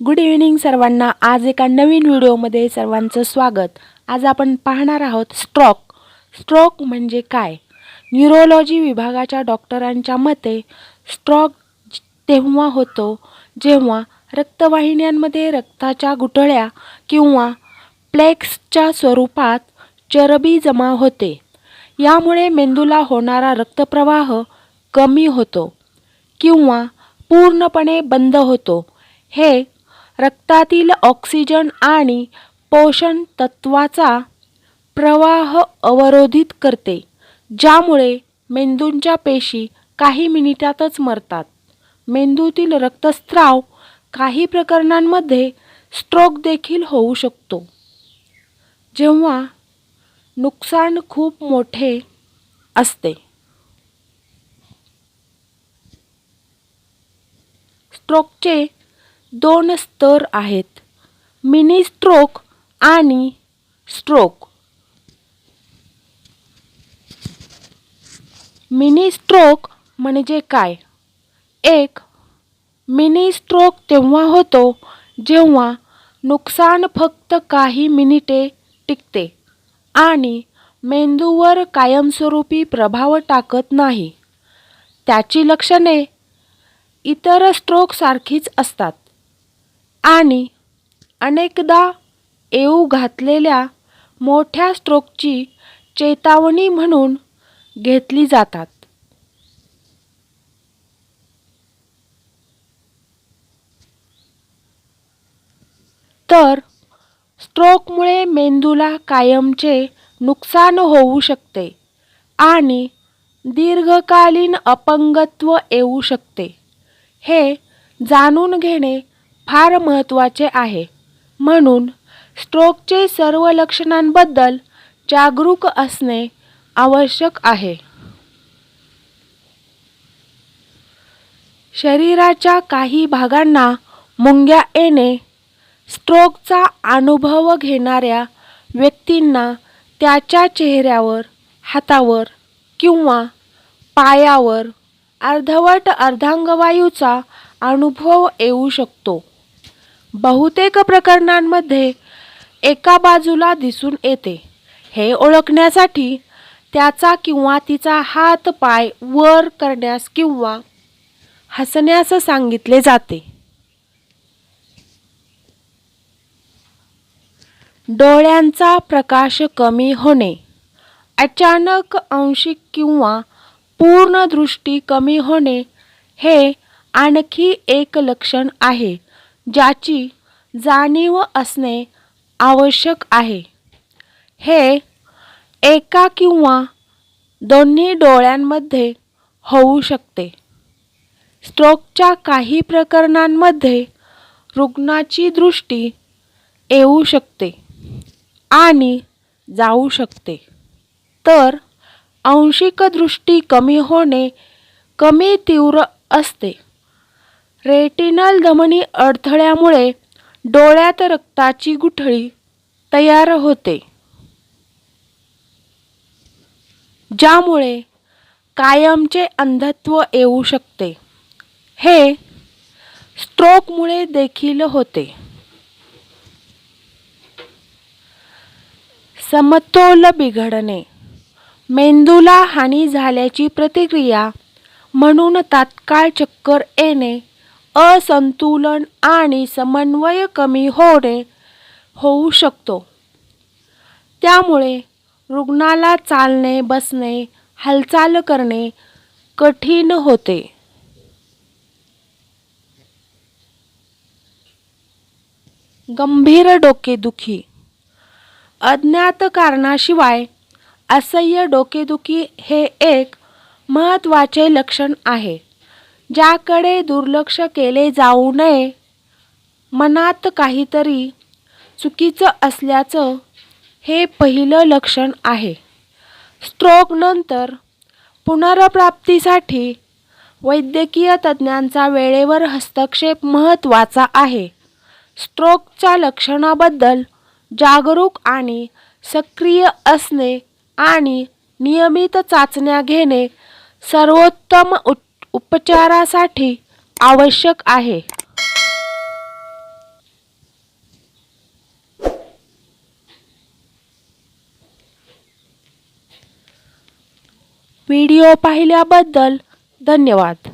Good evening सर्वांना. आज एका नवीन व्हिडिओमध्ये सर्वांचं स्वागत. आज आपण पाहणार आहोत स्ट्रोक स्ट्रोक म्हणजे काय? न्यूरोलॉजी विभागाच्या डॉक्टरांच्या मते स्ट्रोक तेव्हा होतो जेव्हा रक्तवाहिन्यांमध्ये रक्ताच्या गुठळ्या किंवा प्लेक्सच्या स्वरूपात चरबी जमा होते. यामुळे मेंदूला होणारा रक्तप्रवाह कमी होतो किंवा पूर्णपणे बंद होतो. हे रक्तातील ऑक्सिजन आणि पोषण तत्वाचा प्रवाह अवरोधित करते ज्यामुळे मेंदूंच्या पेशी काही मिनिटातच मरतात. मेंदूतील रक्तस्राव काही प्रकरणांमध्ये स्ट्रोक देखील होऊ शकतो. जेव्हा नुकसान खूप मोठे असते. स्ट्रोकचे दोन स्तर आहेत. मिनी स्ट्रोक आणि स्ट्रोक मिनी स्ट्रोक म्हणजे काय? एक मिनी स्ट्रोक तेव्हा होतो जेव्हा नुकसान फक्त काही मिनिटे टिकते आणि मेंदूवर कायमस्वरूपी प्रभाव टाकत नाही. त्याची लक्षणे इतर स्ट्रोकसारखीच असतात. आणि अनेकदा येऊ घातलेल्या मोठ्या स्ट्रोकची चेतावणी म्हणून घेतली जातात. तर स्ट्रोकमुळे मेंदूला कायमचे नुकसान होऊ शकते आणि दीर्घकालीन अपंगत्व येऊ शकते. हे जाणून घेणे फार महत्त्वाचे आहे. म्हणून स्ट्रोकचे सर्व लक्षणांबद्दल जागरूक असणे आवश्यक आहे. शरीराच्या काही भागांना मुंग्या येणे स्ट्रोकचा अनुभव घेणाऱ्या व्यक्तींना त्याच्या चेहऱ्यावर हातावर किंवा पायावर अर्धवट अर्धांगवायूचा अनुभव येऊ शकतो. बहुतेक प्रकरणांमध्ये एका बाजूला दिसून येते. हे ओळखण्यासाठी त्याचा किंवा तिचा हात पाय वर करण्यास किंवा हसण्यास सांगितले जाते. डोळ्यांचा प्रकाश कमी होणे अचानक अंशिक किंवा पूर्ण दृष्टी कमी होणे हे आणखी एक लक्षण आहे. ज्याची जाणीव असणे आवश्यक आहे. हे एका किंवा दोन्ही डोळ्यांमध्ये होऊ शकते. स्ट्रोकच्या काही प्रकरणांमध्ये रुग्णाची दृष्टी येऊ शकते आणि जाऊ शकते. तर अंशिक दृष्टी कमी होणे कमी तीव्र असते. रेटिनल धमनी अडथळ्यामुळे डोळ्यात रक्ताची गुठळी तयार होते. ज्यामुळे कायमचे अंधत्व येऊ शकते. हे स्ट्रोकमुळे देखील होते. समतोल बिघडणे. मेंदूला हानी झाल्याची प्रतिक्रिया म्हणून तात्काळ चक्कर येणे असंतुलन आणि समन्वय कमी होणे होऊ शकतो. त्यामुळे रुग्णाला चालणे बसणे हालचाल करणे कठीण होते. गंभीर डोकेदुखी अज्ञात कारणाशिवाय असह्य डोकेदुखी हे एक महत्त्वाचे लक्षण आहे. ज्याकडे दुर्लक्ष केले जाऊ नये मनात काहीतरी चुकीचं असल्याचं हे पहिलं लक्षण आहे. स्ट्रोकनंतर पुनर्प्राप्तीसाठी वैद्यकीय तज्ज्ञांचा वेळेवर हस्तक्षेप महत्त्वाचा आहे. स्ट्रोकच्या लक्षणाबद्दल जागरूक आणि सक्रिय असणे आणि नियमित चाचण्या घेणे सर्वोत्तम उत् उपचारासाठी आवश्यक आहे. व्हिडिओ पाहिल्याबद्दल धन्यवाद.